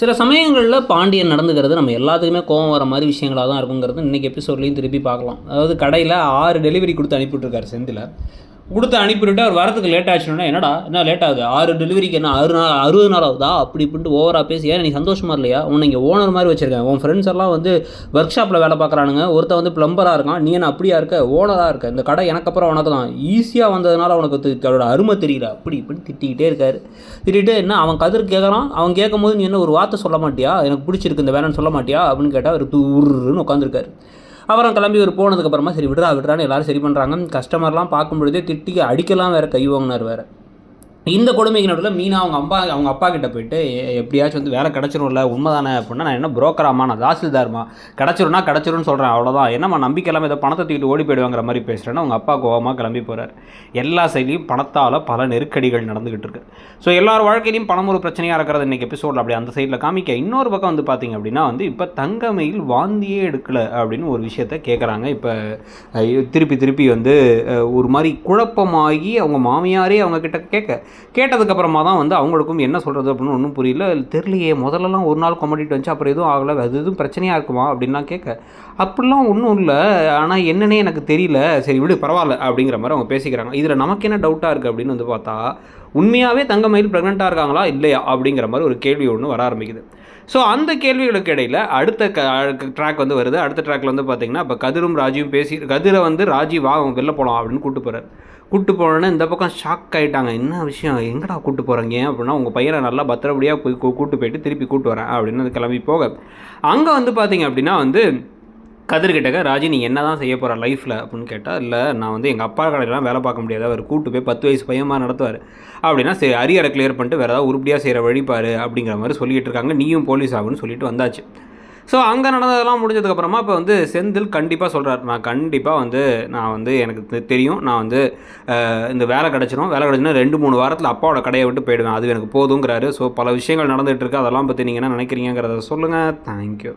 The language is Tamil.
சில சமயங்களில் பாண்டியன் நடந்துக்கிறது நம்ம எல்லாத்துக்குமே கோவம் வர மாதிரி விஷயங்களாக தான் இருக்குங்கிறது இன்றைக்கி எபிசோட்லேயும் திருப்பி பார்க்கலாம். அதாவது கடையில் ஆறு டெலிவரி கொடுத்து அனுப்பிவிட்ருக்காரு செந்தில். கொடுத்து அனுப்பிவிட்டு அவர் வரத்துக்கு லேட் ஆச்சுன்னா என்னடா? என்ன லேட் ஆகுது? ஆறு டெலிவரிக்கு என்ன? ஆறு நாள் அறுபது நாள் ஆகுதா? அப்படி இப்படின்ட்டு ஓவராக பேசி ஏன் நீ சந்தோஷமா இல்லையா? உன்னை இங்கே ஓனர் மாதிரி வச்சுருக்கேன். உன் ஃப்ரெண்ட்ஸ் எல்லாம் வந்து ஒர்க் ஷாப்பில் வேலை பார்க்குறானுங்க. ஒருத்தன் வந்து ப்ளம்பராக இருக்கான். நீ என்ன அப்படியா இருக்க? ஓனராக இருக்க. இந்த கடை எனக்கு அப்புறம் உனக்கு தான். ஈஸியாக வந்ததுனால உனக்கு அவரோட அதோட அருமை தெரியல. அப்படி இப்படின்னு திட்டிக்கிட்டே இருக்காரு. திட்டிட்டு என்ன அவன் கதிர் கேட்குறான் அவன் கேட்கும் போது நீ என்ன ஒரு வார்த்தை சொல்ல மாட்டியா? எனக்கு பிடிச்சிருக்கு இந்த வேலைன்னு சொல்ல மாட்டியா? அப்படின்னு கேட்டால் அவர் டூர்னு உட்காந்துருக்காரு அப்புறம் கிளம்பி ஒரு போனதுக்கப்புறமா சரி விடுறா விடுறான்னு எல்லாரும் சரி பண்ணுறாங்க கஸ்டமர்லாம் பார்க்கும் பொழுதே திட்டி அடிக்கலாம் வேறு கை வாங்கினார் வேறு. இந்த கொடுமைக்கு நடுவில் மீனா அவங்க அப்பா அவங்க அப்பா கிட்ட போயிட்டு எப்படியாச்சும் வந்து வேலை கிடச்சிரும்ல உண்மைதானே? அப்படின்னா நான் என்ன புரோக்கராமா நான் தாசில்தார்மா? கிடச்சிரும்னா கிடச்சிரும்னு சொல்கிறேன் அவ்வளோதான் என்னம்மா நம்பிக்கை இல்லாமல் ஏதோ பணத்தை தூக்கிட்டு ஓடி போயிடுவாங்கிற மாதிரி பேசுகிறேன்னா அவங்க அப்பா கோவமாக கிளம்பி போகிறார் எல்லா சைட்லையும் பணத்தால் பல நெருக்கடிகள் நடந்துகிட்டு இருக்கு. ஸோ எல்லார் வாழ்க்கையிலையும் பணம் ஒரு பிரச்சனையாக இருக்கிறது இன்றைக்கி எபிசோடில் அப்படி அந்த சைடில் காமிக்க. இன்னொரு பக்கம் வந்து பார்த்தீங்க அப்படின்னா வந்து இப்போ தங்கமையில் வாந்தியே எடுக்கலை அப்படின்னு ஒரு விஷயத்த கேட்குறாங்க இப்போ திருப்பி திருப்பி வந்து ஒரு மாதிரி குழப்பமாகி அவங்க மாமியாரே அவங்க கிட்ட கேட்க கேட்டதுக்கப்புறமா தான் வந்து அவங்களுக்கும் என்ன சொல்கிறது அப்படின்னு ஒன்றும் புரியல. தெரியலையே முதல்லலாம் ஒரு நாள் கொமடிட்டு வந்துச்சு அப்புறம் எதுவும் ஆகலை. அது எதுவும் பிரச்சனையாக இருக்குமா அப்படின்லாம் கேட்க. அப்படிலாம் ஒன்றும் இல்லை. ஆனால் என்னன்னே எனக்கு தெரியல. சரி விடு பரவாயில்ல அப்படிங்கிற மாதிரி அவங்க பேசிக்கிறாங்க. இதில் நமக்கு என்ன டவுட்டாக இருக்குது அப்படின்னு வந்து பார்த்தா உண்மையாகவே தங்கமயில் ப்ரெக்னெண்ட்டாக இருக்காங்களா இல்லையா அப்படிங்கிற மாதிரி ஒரு கேள்வி ஒன்று வர ஆரம்பிக்குது. ஸோ அந்த கேள்விகளுக்கு இடையில் அடுத்த ட்ராக் வந்து வருது. அடுத்த ட்ராக்ல வந்து பார்த்தீங்கன்னா இப்போ கதிரும் ராஜியும் பேசி கதிரை வந்து ராஜி வா அவன் வெளில போகலாம் அப்படின்னு கூப்பிட்டு போகிறார் கூட்டு போனோன்னே இந்த பக்கம் ஷாக் ஆகிட்டாங்க என்ன விஷயம்? எங்கடா கூட்டு போகிறீங்க அப்படின்னா உங்கள் பையனை நல்லா பத்திரப்படியாக போய் கூ- போயிட்டு திருப்பி கூப்பிட்டு வரேன் அப்படின்னு அது கிளம்பி போக. அங்கே வந்து பார்த்தீங்க அப்படின்னா வந்து கதிர் கிட்டக்க ராஜி நீ என்ன தான் செய்ய போகிற லைஃப்பில் அப்படின்னு கேட்டால் இல்லை நான் வந்து எங்கள் அப்பா கடையிலாம் வேலை பார்க்க முடியாது. அவர் கூட்டு போய் பத்து வயசு பையமாக நடத்துவார். அப்படின்னா சரி அரியரை கிளியர் பண்ணிட்டு வேறு ஏதாவது உருப்படியாக செய்கிற வழிபாரு அப்படிங்கிற மாதிரி சொல்லிகிட்டு இருக்காங்க. நீயும் போலீஸ் ஆகுன்னு சொல்லிட்டு வந்தாச்சு. ஸோ அங்கே நடந்ததெல்லாம் முடிஞ்சதுக்கப்புறமா இப்போ வந்து செந்தில் கண்டிப்பாக சொல்கிறார் நான் கண்டிப்பாக வந்து நான் வந்து எனக்கு தெ- தெரியும். நான் வந்து இந்த வேலை கிடச்சிரும். வேலை கிடச்சுன்னா ரெண்டு மூணு வாரத்தில் அப்பாவோட கடையை விட்டு போயிடுவேன். அது எனக்கு போதுங்கிறாரு. ஸோ பல விஷயங்கள் நடந்துகிட்டு இருக்கு. அதெல்லாம் பற்றி நீங்கள் என்ன நினைக்கிறீங்கிறத சொல்லுங்கள் தேங்க்யூ